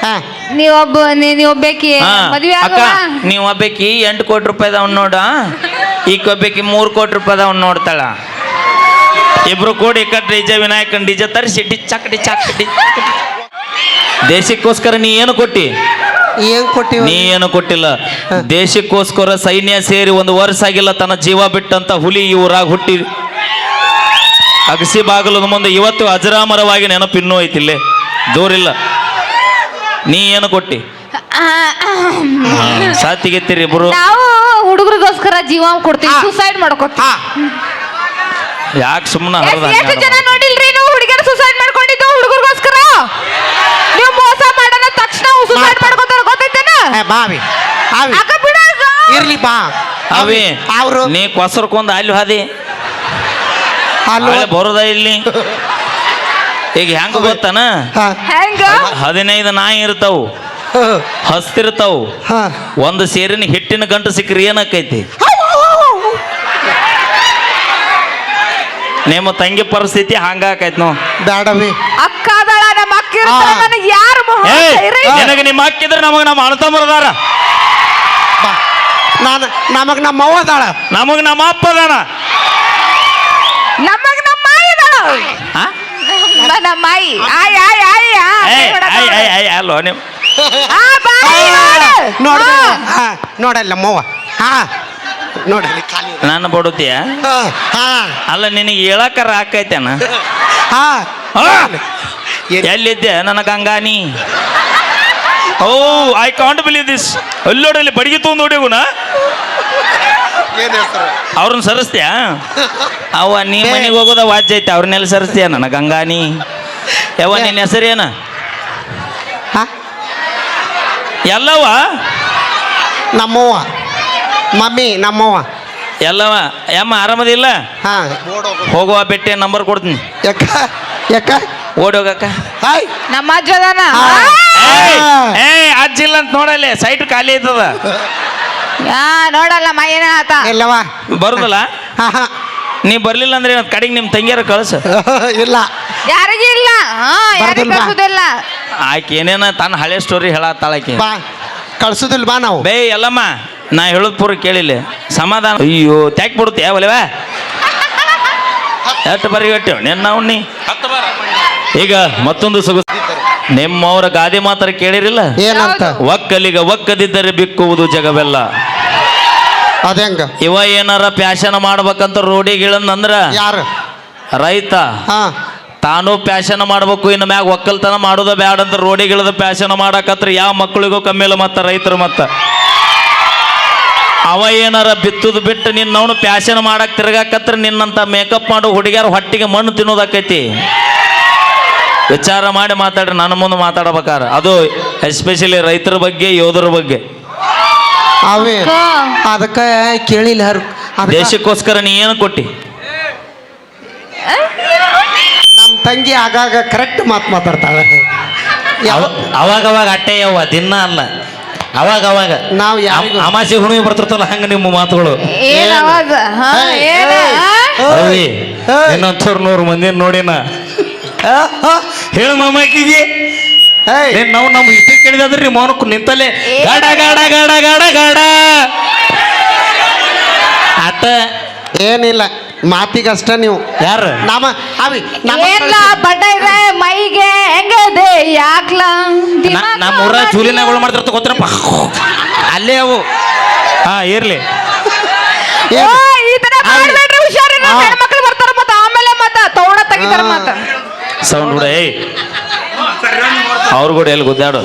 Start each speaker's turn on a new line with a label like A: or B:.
A: ಹಾ.
B: ನೀವೊಬ್ಬ ನೀ-
C: ಹಾ,
B: ಮದ್ವೆ
C: ಅಕ್ಕ
B: ಆಗವ?
C: ನೀವು ಒಬ್ಬಾಕಿ ಎಂಟು ಕೋಟಿ ರೂಪಾಯಿದವ್ ನೋಡ ಈಗ ಒಬ್ಬಾಕಿ ಮೂರು ಕೋಟಿ ರೂಪಾಯಿದವ್ ನೋಡ್ತಾಳ. ಇಬ್ರು ಕೂಡಿ ಕಟ್ ಡಿಜೆ ವಿನಾಯಕನ್ ಡಿಜೆ ತರಿಸಿ ಡಿ ಡಿಚ್ಚಾಕ್ ಡಿಚ್ಚಾಕ್ ದೇಶಕ್ಕೋಸ್ಕರ ನೀ ಏನು ಕೊಟ್ಟಿ?
A: ಏನ್ ಕೊಟ್ಟಿ
C: ನೀ ಏನು ಕೊಟ್ಟಿಲ್ಲ? ದೇಶಕ್ಕೋಸ್ಕರ ಸೈನ್ಯ ಸೇರಿ ಒಂದು ವರ್ಷ ಆಗಿಲ್ಲ ತನ್ನ ಜೀವ ಬಿಟ್ಟಂತ ಹುಲಿ ಇವರಾಗ ಊರಾಗ ಹುಟ್ಟಿ. ಅಗಸಿ ಬಾಗಲದ ಮುಂದೆ ಇವತ್ತು ಅಜರಾಮರವಾಗಿ ನೆನಪಿನ್ನೂ ಐತಿಲ್ಲೇ ದೂರಿಲ್ಲ. ನೀ ಏನು ಕೊಟ್ಟಿ? ಸಾತಿಗೆತ್ತಿರಿ ಇಬ್ರು.
B: ನಾವು ಹುಡುಗರಿಗೋಸ್ಕರ ಜೀವ ಕೊಡ್ತೀವಿ ಸುಸೈಡ್ ಮಾಡ್ಕೊತೀವಿ
C: ಯಾಕೆ ಸುಮ್ಮನೆ
B: ಎಷ್ಟ್- ಎಷ್ಟು ಜನ ನೋಡಿಲ್ರಿ ನೀವು ಹುಡುಗಿಯರು ಸುಸೈಡ್ ಮಾಡ್ಕೊಂಡಿದ್ದು ಹುಡುಗರಿಗೋಸ್ಕರ? ನೀವು ಮೋಸ ಮಾಡೋಣ ತಕ್ಷಣ ಸುಸೈಡ್. ಮಾಡ್ಕೊತಾರ ಗೊತ್ತೈತೇನ?
A: ಏ, ಬಾವಿ ಆವಿ
B: ಅಕ್ಕ ಬಿಡಾಗ
A: ಇರ್ಲಿ ಬಾ.
C: ಅವಿ
A: ಅವರು.
C: ನೀ ಕೊಸರ್ಕೊಂಡ್ ಅಲ್ಲಿ ಹಾದಿ.
A: ಅಲ್ಲೋ
C: ಬರೋದ ಇಲ್ಲಿ? ಈಗ ಹೆಂಗ ಗೊತ್ತಾನ?
A: ಹಾ.
B: ಹೆಂಗ?
C: ಹದಿನೈದು ನಾಯಿ ಇರ್ತಾವು. ಹಸ್ತಿರ್ತಾವು
A: ಹಾ.
C: ಒಂದು ಸೇರಿನ ಹಿಟ್ಟಿನ ಗಂಟು ಸಿಕ್ಕ್ರಿ ಏನಾಕೈತಿ? ನಿಮ್ಮ ತಂಗಿ ಪರಿಸ್ಥಿತಿ ಹಂಗಾಕೈತಿ ನಾವು
A: ಬ್ಯಾಡವಿ
B: ಅಕ್ಕ ಅದಳ ನಮ್ಮ ಅಕ್ಕ ಇರ್ತಾಳ
A: ಹಾ.
B: ನನಗೆ ಯಾರು ಮೊಹ
C: ಏಯ್
B: ಧೈರ್ಯ ಇಲ್ಲ.
C: ನಿನಗೆ ನಿಮ್ಮ ಅಕ್ಕಿದ್ರೆ ನಮಗೆ ನಮ್ಮ
A: ಅಣತಮ್ಮರದಾರ ನಾನು ನಮಗ್ ನಮ್ಮ ಅವ್ವ ಅದಾಳ.
C: ನಮಗ್ ನಮ್ಮ ಅಪ್ಪ ಅದಾನ.
B: ನಮಗ್ ನಮ್ಮ ಮಾಯಿ ಇದಾಳ
C: ಆ?
B: ನಮ್ಮ ಆಯ್ ಆಯ್ ಆಯ್
C: ಆಯ್
B: ಆಯ್.
C: ಐ, ಐ, ಅಲ್ಲೋ ನೀವು.
B: ನೋಡು.
A: ನೋಡಲ್ಲ ನಮ್ಮವ್ವ ಹಾ ನೋಡಲ್ಲಿ
C: ಬಡುತ್ತೀಯ ಅಲ್ಲ ನಿನಗೆ ಹೇಳಕ್ಕರ ಆಕೈತೇನ?
A: ಹಾ
C: ಎಲ್ಲಿದ್ದೆ? ನನ್ನ ಗಂಗಾನಿ. Oh I can't believe this ಅಲ್ಲೋಡಲ್ಲಿ ಬಡಿಗೆ ತೊಗೊಂಡು ಹೊಡಿಗುಣ
A: ಏನ್ ಹೆಸರು
C: ಅವ್ರನ್ನ ಸರಿಸ್ತೀಯಾ? ಅವ ನೀ ಮನೆಗೆ ಹೋಗೋದ ವಾಜ್ಯ ಐತೆ ಅವ್ರನ್ನೆಲ್ಲ ಸರಿಸ್ತೀಯ? ನನ್ನ ಗಂಗಾನಿ ಯಾವ ನಿನ್ನ ಹೆಸರೇನ
A: ಹಾ?
C: ಎಲ್ಲವ
A: ನಮ್ಮವ್ವ. ಮಮ್ಮಿ ನಮ್ಮವ್ವ.
C: ಎಲ್ಲವ ಯಮ್ಮ ಆರಾಮದಿಲ್ಲ
A: ಹಾ.
C: ಹೋಗುವ ಬೆಟ್ಟೆ ನಂಬರ್ ಕೊಡ್ತೀನಿ.
A: ಯಾಕ? ಯಾಕ?
C: ಓಡಿ ಹೋಗಕ್ಕ.
A: ಹಾಯ್.
B: ನಮ್ಮ ಅಜ್ಜ ಅದಾನ
C: ಏಯ್ ಅಜ್ಜಿಲ್ಲ ಅಂತ ನೋಡಲ್ಲೇ ಸೈಟ್ ಖಾಲಿ ಐತದ
B: ಯಾ ನೋಡಲ್ಲ ಮಾಯನ ಆತ?
A: ಇಲ್ಲವಾ
C: ಬರುದಲ್ಲ?
A: ಹಾ ಹಾ.
C: ನೀ ಬರ್ಲಿಲ್ಲ ಅಂದ್ರೆ ಏನ್ ಕಡೆಗೆ ನಿಮ್ಮ ತಂಗಿಯರ ಕಳಿಸು.
A: ಇಲ್ಲ.
B: ಯಾರಿಗೂ ಇಲ್ಲ? ಹಾ ಯಾರಿಗೂ
A: ಬರ್ದಿಲ್ವಾ?
B: ಕಳ್ಸುದಿಲ್ಲ.
C: ಆಕೆ ಏನೇನ ತನ್ನ ಹಳೆ ಸ್ಟೋರಿ ಹೇಳತ್ತಾಳಾಕೆ
A: ಬಾ. ಕಳ್ಸುದಿಲ್ ಬಾ ನಾವು.
C: ಬೇ ಎಲ್ಲಮ್ಮ ನಾ ಹೇಳೋದ್ ಪೂರ ಕೇಳಿಲ್ಲ. ಸಮಾಧಾನ. ಅಯ್ಯೋ ತ್ಯಾಕ್ ಬಿಡುತ್ತೆ ಒಲೆವಾ? ಎಷ್ಟು ಬರಿ ಗಟ್ಟಿ ನಿನ್ನ ಉಣ್ಣಿ. ಈಗ ಮತ್ತೊಂದು ಸೊಗಸು. ನಿಮ್ಮವರ ಗಾದೆ ಮಾತ್ರ ಕೇಳಿರಿಲ್ಲ?
A: ಏನಂತ?
C: ಒಕ್ಕಲಿಗ ಒಕ್ಕದಿದ್ದರೆ ಬಿಕ್ಕುವುದು ಜಗವೆಲ್ಲ.
A: ಅದೇಂಗ?
C: ಇವ ಏನಾರ ಪ್ಯಾಶನ್ ಮಾಡ್ಬೇಕಂತ ರೋಡಿಗಿಳಂದ್ರ
A: ಯಾರು?
C: ರೈತ.
A: ಹಾ.
C: ತಾನು ಪ್ಯಾಶನ್ ಮಾಡ್ಬೇಕು ಇನ್ನು ಮ್ಯಾಗ ಒಕ್ಕಲ್ತನ ಮಾಡೋದ ಬ್ಯಾಡ ಅಂತ ರೋಡಿಗಿಳದ ಪ್ಯಾಶನ್ ಮಾಡಕತ್ರ ಯಾವ ಮಕ್ಕಳಿಗೂ ಕಮ್ಮಿಲ್ಲ ಮತ್ತ ರೈತರು ಮತ್ತ? ಅವ ಏನಾರ ಬಿತ್ತುದು ಬಿಟ್ಟು ನಿನ್ನವನು ಪ್ಯಾಶನ್ ಮಾಡಕ್ ತಿರ್ಗಾಕತ್ರ ನಿನ್ನಂತ ಮೇಕಪ್ ಮಾಡೋ ಹುಡುಗಿಯರು ಹೊಟ್ಟಿಗೆ ಮಣ್ಣು ತಿನ್ನೋದಾಕೈತಿ. ವಿಚಾರ ಮಾಡಿ ಮಾತಾಡ್ರಿ ನನ್ನ ಮುಂದೆ ಮಾತಾಡ್ಬೇಕಾರ. ಅದು ಎಸ್ಪೆಷಲಿ ರೈತರ ಬಗ್ಗೆ ಯೋಧರ ಬಗ್ಗೆ.
A: ಅವೇ ಅದಕ್ಕೆ ಕೇಳಿಲ್ಲ ಹರ್
C: ದೇಶಕ್ಕೋಸ್ಕರ ನೀ ಏನು ಕೊಟ್ಟಿ?
A: ನಮ್ಮ ತಂಗಿ ಆಗಾಗ ಕರೆಕ್ಟ್ ಮಾತು ಮಾತಾಡ್ತಾಳೆ. ಯಾವ
D: ಅವಾಗ ಅವಾಗ ಅಟ್ಟೆ ಯವ್ವ ದಿನ ಅಲ್ಲ. ಅವಾಗ ಅವಾಗ
A: ನಾವು
D: ಅಮಾಸೆ ಹುಣ್ಣಿಮೆ ಬರ್ತಿರ್ತಲ್ಲ ಹಂಗ ನಿಮ್ಮ ಮಾತುಗಳು. ಇನ್ನೊಂದ್ ನೂರು ಮಂದಿ ನೋಡಿನ. ಹೇಳು ಮಮ್ಮಕ್ಕಿಗೆ
A: ಏಯ್,
D: ನೀನ್ ನಾವು ನಮ್ಮ ಇಷ್ಟ ಕೇಳಿದ್ರೆ ನಿಮ್ಮ ಅವನು ನಿಂತಲ್ಲೇ. ಗಡ ಗಾಡ ಗಾಡ ಗಾಡ ಗಾಡ. ಆತ.
A: ಏನಿಲ್ಲ ಮಾತಿಗಷ್ಟ ನೀವು.
D: ಯಾರು?
A: ನಮ್ಮ ಅವಿ ನಮ್ಮ
B: ಏನ್ಲ ಬಡ್ಡ ಮೈಗೆ ಹೆಂಗದೆ ಯಾಕ್ಲ? ನಮ್ಮೂರ
D: ನಮ್ಮ ಊರ
B: ಮಾಡಿ-
D: ಚೂಲಿನಾಗಳು ಮಾಡ್ತಿರ್ತ ಗೊತ್ತಿರಪ್ಪ ಅಲ್ಲೇ ಅವು. ಹಾ ಇರ್ಲಿ.
A: ಏನು?
B: ಈ ತರ ಮಾಡ್ಬೇಡ್ರಿ ಹುಷಾರಿಲ್ಲ
A: ಹಾ.
B: ಹೆಣ್ಮಕ್ಳು ಬರ್ತಾರ ಮತ್ತ ಆಮೇಲೆ ಮತ್ತ ತೌಡ ತೆಗಿತಾರ. ಮತ್ತ.
C: ಸೌಂಡ್ ಕೂಡ ಏಯ್. ಅವ್ರು ಕೂಡ ಎಲ್ಲಿ ಗುದ್ದಾಡು?